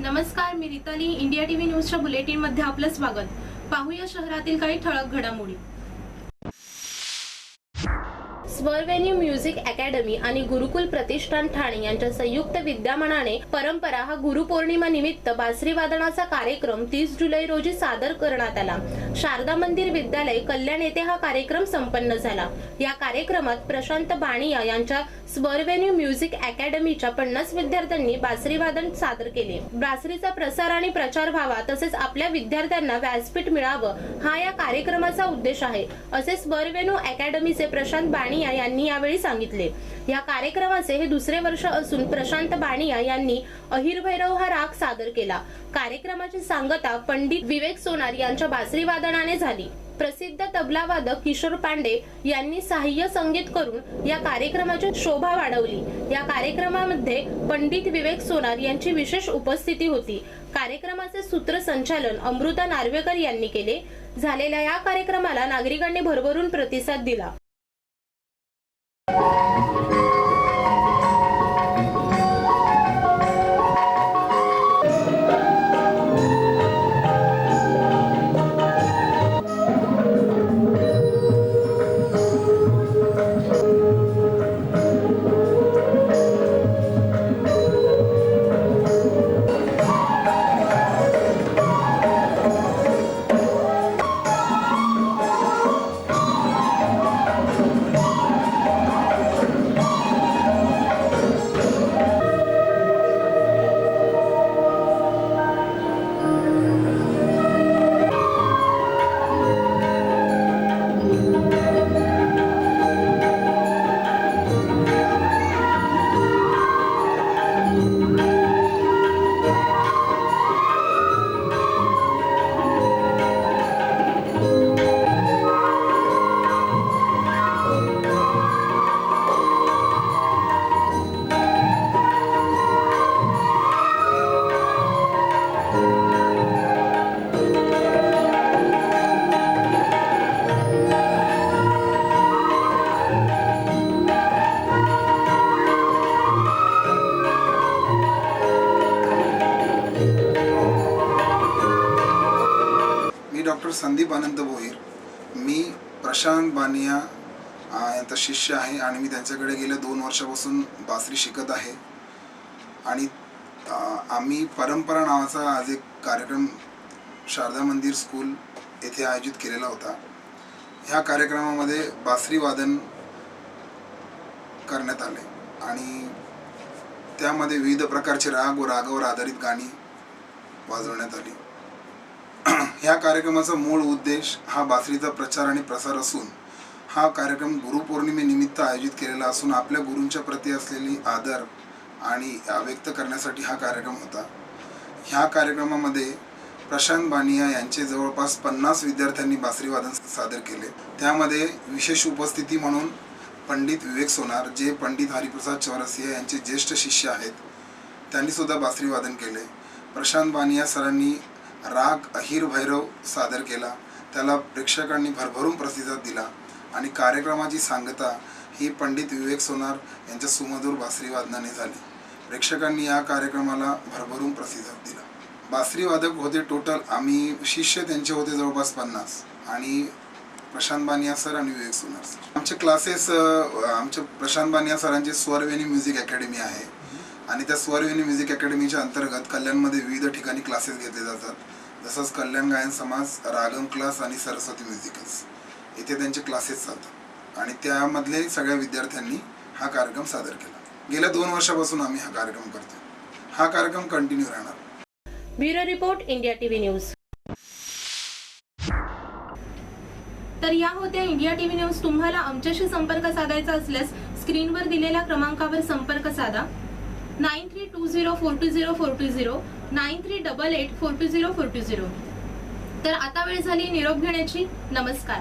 नमस्कार मी Ritali. India TV न्यूजच्या बुलेटिनमध्ये आपलं स्वागत. पाहूया शहरातील काही ठळक घडामोडी. स्वर्वेन्यू म्युझिक अकॅडमी आणि गुरुकुल प्रतिष्ठान ठाणे यांच्या संयुक्त विद्यमानाने परंपरा हा गुरुपौर्णिमा निमित्त बासरी वादनाचा कार्यक्रम तीस जुलै रोजी सादर करण्यात आला. शारदा मंदिर विद्यालय कल्याण येथे हा कार्यक्रम संपन्न झाला. या कार्यक्रमात प्रशांत बाणिया यांच्या स्वर्वेन्यू म्युझिक अकॅडमीच्या पन्नास विद्यार्थ्यांनी बासरी वादन सादर केले. बासरीचा प्रसार आणि प्रचार व्हावा तसेच आपल्या विद्यार्थ्यांना व्यासपीठ मिळावं हा या कार्यक्रमाचा उद्देश आहे. असे स्वर्वेन्यू अकॅडमीचे प्रशांत बाणिया यांनी यावेळी सांगितले. या कार्यक्रमाचे हे दुसरे वर्ष असून प्रशांत बाणिया यांनी अहिरभैरव हा राग सादर केला. कार्यक्रमाची सांगता पंडित विवेक सोनार यांच्या बासरी वादनाने झाली. प्रसिद्ध तबला वादक किशोर पांडे यांनी सहाय्य संगीत करून या कार्यक्रमाची शोभा वाढवली. या कार्यक्रमामध्ये पंडित विवेक सोनार यांची विशेष उपस्थिती होती. कार्यक्रमाचे सूत्रसंचालन अमृता नार्वेकर यांनी केले. झालेल्या या कार्यक्रमाला नागरिकांनी भरभरून प्रतिसाद दिला. मी डॉक्टर संदीप आनंद भोईर मी प्रशांत बानिया यांचा शिष्य आहे आणि मी त्यांच्याकडे गेल्या दोन वर्षापासून बासरी शिकत आहे. आणि आम्ही परंपरा नावाचा आज एक कार्यक्रम शारदा मंदिर स्कूल येथे आयोजित केलेला होता. ह्या कार्यक्रमामध्ये बासरी वादन करण्यात आले आणि त्यामध्ये विविध प्रकारचे राग व रागावर आधारित गाणी वाजवण्यात आली. ह्या कार्यक्रमाचा मूळ उद्देश हा बासरीचा प्रचार आणि प्रसार असून हा कार्यक्रम गुरुपौर्णिमेनिमित्त आयोजित केलेला असून आपल्या गुरूंच्या प्रती असलेली आदर आणि व्यक्त करण्यासाठी हा कार्यक्रम होता. ह्या कार्यक्रमामध्ये प्रशांत बानिया यांचे जवळपास पन्नास विद्यार्थ्यांनी बासरी वादन सादर केले. त्यामध्ये विशेष उपस्थिती म्हणून पंडित विवेक सोनार जे पंडित हरिप्रसाद चौरसिया यांचे ज्येष्ठ शिष्य आहेत त्यांनी सुद्धा बासरी वादन केले. प्रशांत बानिया सरांनी राग अहिर भैरव सादर केला. त्याला प्रेक्षकांनी भरभरून प्रतिसाद दिला. आणि कार्यक्रमाची सांगता ही पंडित विवेक सोनार यांच्या सुमधूर बासरी वादनाने झाली. प्रेक्षकांनी या कार्यक्रमाला भरभरून प्रतिसाद दिला. बासरी वादक होते टोटल आम्ही शिष्य त्यांचे होते जवळपास पन्नास. आणि प्रशांत बानिया सर आणि विवेक सोनार सर. आमचे क्लासेस आमचे प्रशांत बानिया सरांचे स्वरवेणी म्युझिक अकॅडमी आहे. आणि त्या स्वरवेणी म्युझिक अकॅडमीच्या अंतर्गत कल्याणमध्ये विविध ठिकाणी क्लासेस घेतले जातात. जसंच कल्याण गायन समाज रागम क्लास आणि सरस्वती म्युझिकल्स इथे त्यांचे क्लासेस चालतात. आणि त्यामधले सगळ्या विद्यार्थ्यांनी हा कार्यक्रम सादर केला. गेल्या दोन वर्षापासून आम्ही हा कार्यक्रम करतो हा कार्यक्रम कंटिन्यू राहणार. Bureau report India TV news. तर या होत्या इंडिया टीव्ही न्यूज. तुम्हाला आमच्याशी संपर्क साधायचा असल्यास स्क्रीनवर दिलेल्या क्रमांकावर संपर्क साधा. Nine three two zero four two zero four two zero nine three double eight four two zero four two zero. तर आता वेळ झाली निरोप घेण्याची. नमस्कार.